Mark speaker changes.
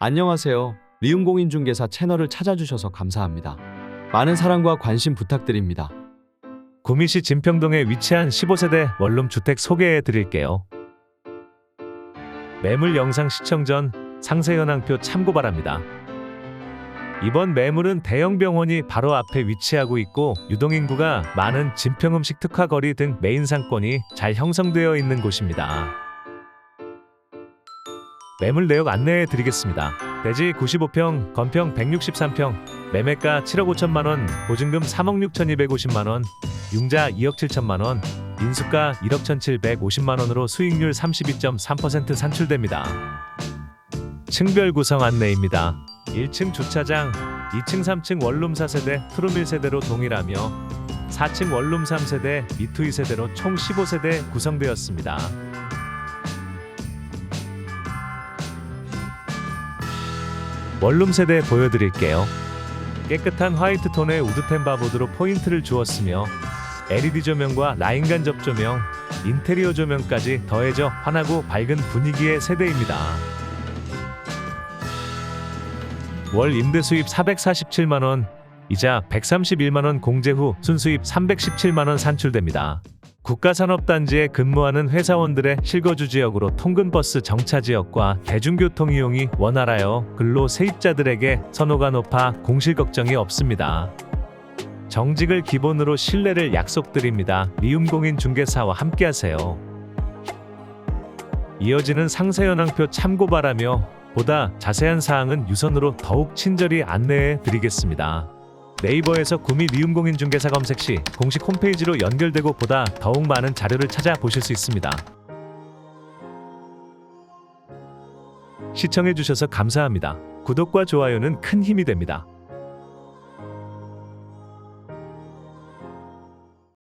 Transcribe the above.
Speaker 1: 안녕하세요. 리움공인중개사 채널을 찾아주셔서 감사합니다. 많은 사랑과 관심 부탁드립니다.
Speaker 2: 구미시 진평동에 위치한 15세대 원룸 주택 소개해 드릴게요. 매물 영상 시청 전 상세 현황표 참고 바랍니다. 이번 매물은 대형 병원이 바로 앞에 위치하고 있고 유동인구가 많은 진평음식 특화거리 등 메인 상권이 잘 형성되어 있는 곳입니다. 매물 내역 안내해 드리겠습니다. 대지 95평, 건평 163평, 매매가 7억 5천만 원, 보증금 3억 6,250만 원, 융자 2억 7천만 원, 인수가 1억 1,750만 원으로 수익률 32.3% 산출됩니다. 층별 구성 안내입니다. 1층 주차장, 2층 3층 원룸 4세대, 투룸 1세대로 동일하며 4층 원룸 3세대, 미투 2세대로 총 15세대 구성되었습니다. 원룸 세대 보여드릴게요. 깨끗한 화이트 톤의 우드텐 바보드로 포인트를 주었으며 LED 조명과 라인 간 접 조명, 인테리어 조명까지 더해져 환하고 밝은 분위기의 세대입니다. 월 임대 수입 447만 원, 이자 131만 원 공제 후 순수입 317만 원 산출됩니다. 국가산업단지에 근무하는 회사원들의 실거주 지역으로 통근버스 정차 지역과 대중교통 이용이 원활하여 근로 세입자들에게 선호가 높아 공실 걱정이 없습니다. 정직을 기본으로 신뢰를 약속드립니다. 미움공인 중개사와 함께하세요. 이어지는 상세 현황표 참고 바라며 보다 자세한 사항은 유선으로 더욱 친절히 안내해 드리겠습니다. 네이버에서 구미 미움공인 중개사 검색 시 공식 홈페이지로 연결되고 보다 더욱 많은 자료를 찾아 보실 수 있습니다. 시청해주셔서 감사합니다. 구독과 좋아요는 큰 힘이 됩니다.